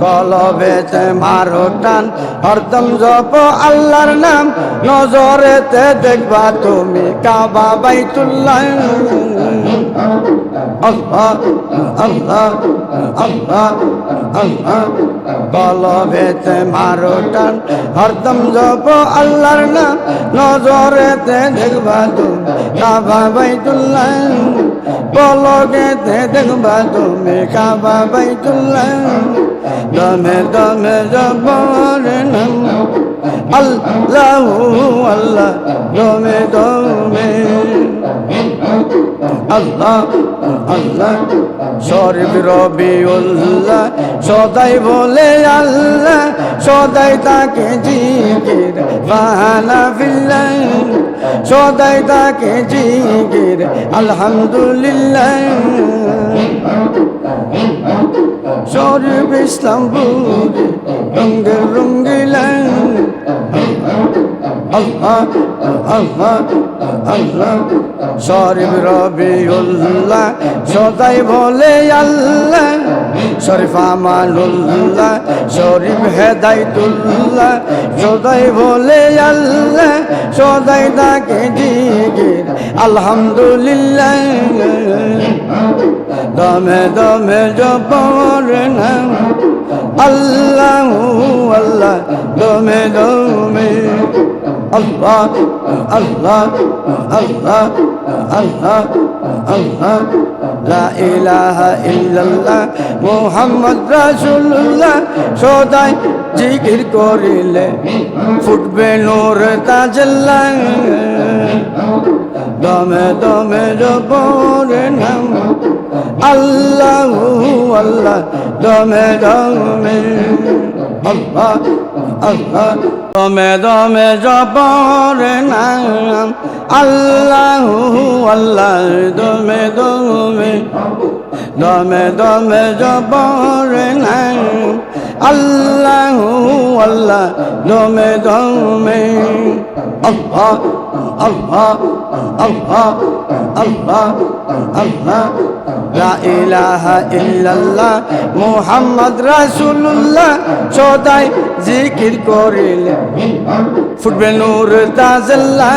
কলবেতে মারো টান হরদম জপ আল্লাহর নাম নজরেতে দেখবা তুমি কাবা বাইতুল্লাহ। আল্লাহ আল্লাহ আল্লাহ কলবেতে মারো টান হরদম জপ আল্লাহর না, নজরেতে দেখবা তুমি, কাবা বাইতুল্লাহ। পলকেতে দেখবা তুমি, কাবা বাইতুল্লাহ। দমে দমে জবর আল্লাহ আল্লাহ, দমে দমে। আল্লাহ আল্লাহ, শরীফ রবিউল্লাহ, সদাই বলে আল্লাহ, সদাই তাকে জিকির, বাহানা ফিল্লাহ। সদাই তাকে জিকির, আলহামদুলিল্লাহ। শরীফ ইসলামপুর রঙ্গে রঙ্গিলাম আল্লাহ আল্লাহ আল্লাহ সদাই বলে আল্লাহ। শরীফ আমানুল্লাহ শরীফ হেদাইতুল্লাহ সদাই বলে আল্লাহ। সদাই তাকে জিগির আলহামদুলিল্লাহ। দমে দমে জপর নাম। আল্লাহ আল্লাহ, দমে দমে। আল্লাহ আল্লাহ আল্লাহ আল্লাহ আল্লাহ। লা ইলাহা ইল্লাল্লাহ, মুহাম্মদ রাসূলুল্লাহ। সদাই জিকির করিলে ফুটবে নূর তাজল্লাহ। দমে দমে জপরে আল্লাহ আল্লাহ, দমে দমে। আল্লাহ আল্লাহ, দমে দমে জপরে নাম। আল্লাহ আল্লাহ, দমে দমে। দমে দমে জপরে নাম। আল্লাহ আল্লাহ, দমে দমে। আল্লাহ আল্লাহ আল্লাহ আল্লাহ আল্লাহ। লা ইলাহা ইল্লাল্লাহ, মুহাম্মদ রাসূলুল্লাহ। সদাই জিকির করিলে ফুটবে নূর তাজল্লাহ।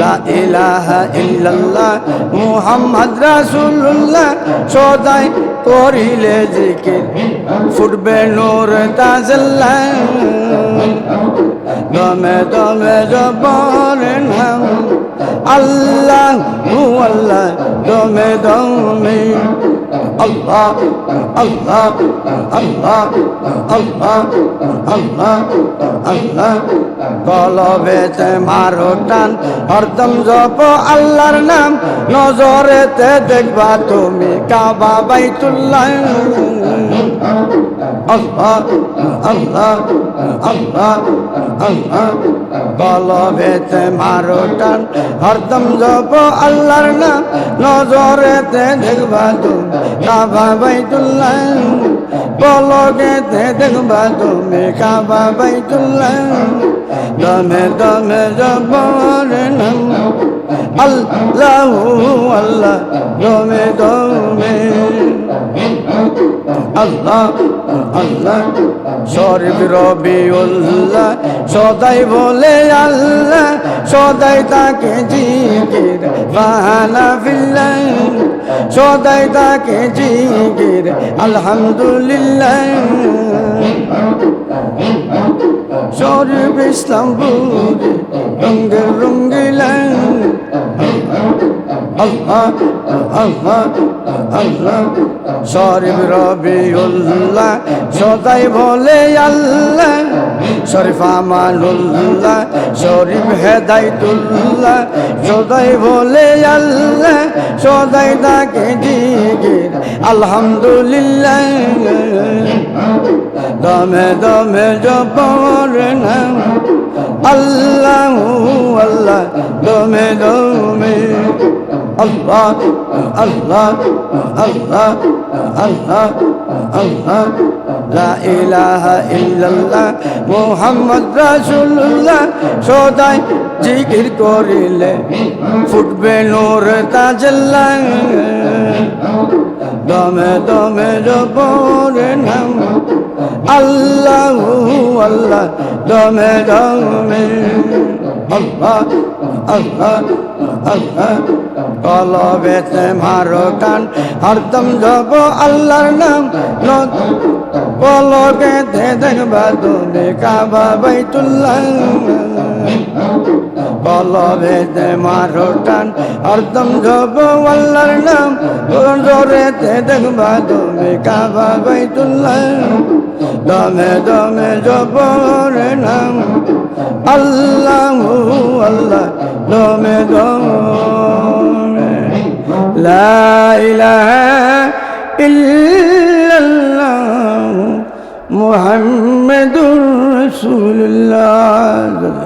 লা ইলাহা ইল্লাল্লাহ, মুহাম্মদ রাসূলুল্লাহ। সদাই করিলে জিকির ফুটবে নূর তাজল্লা। দমে দমে জবর নাম। আল্লাহ আল্লাহ, দমে দমে। আল্লাহ আল্লাহ আল্লাহ আল্লাহ আল্লাহ আল্লাহ। কলবেতে মারো টান, হরদম জপ আল্লাহর নাম। নজরেতে দেখবা তুমি কাবা বাইতুল্লাহ আল্লাহ আল্লাহ আল্লাহ আল্লাহ কলবেতে মারো টান হরদম জপ আল্লাহর নাম নজরেতে দেখবা তুমি কাবা বাইতুল্লাহ পলকেতে দেখবা তুমি কাবা বাইতুল্লাহ দমে দমে জবর নাম আল্লাহ আল্লাহ দমে দমে আল্লাহ আল্লাহ শরীফ রবিউল্লাহ সদাই বলে আল্লাহ, সদাই তাকে জিকির, বাহানা ফিল্লাহ, সদাই তাকে জিকির, আলহামদুলিল্লাহ। শরীফ ইসলামপুর রঙ্গে রঙ্গিলাম শরীফ রবিউল্লাহ, সদাই বলে আল্লাহ। শরীফ আমানুল্লাহ শরীফ হেদাইতুল্লাহ সদাই বলে আল্লাহ। সদাই তাকে জিগির আলহামদুলিল্লাহ। দমে দমে জপর নাম, আল্লাহ আল্লাহ। দমে দমে আল্লাহ আল্লাহ আল্লাহ আল্লাহ আল্লাহ। লা ইলাহা ইল্লাল্লাহ, মুহাম্মদ রাসূলুল্লাহ। সদাই জিকির করিলে ফুটবে নূর তাজল্লাহ। দমে দমে জপরে নাম। আল্লাহ আল্লাহ, দমে দমে। আল্লাহ আল্লাহ কলবেতে মারো কান হরদম জপ আল্লাহর নাম। পলকে দেখবা তুমি কাবা বাইতুল্লাহ। কলবেতে মারো টান হরদম জপ আল্লাহর নাম। জোরেতে দেখবা তুমি কাবা বাইতুল্লাহ। দমে দমে জপরে নাম। আল্লাহ আল্লাহ, দমে দমে। লা ইলাহা ইল্লাল্লাহ মুহাম্মাদুর রাসূলুল্লাহ।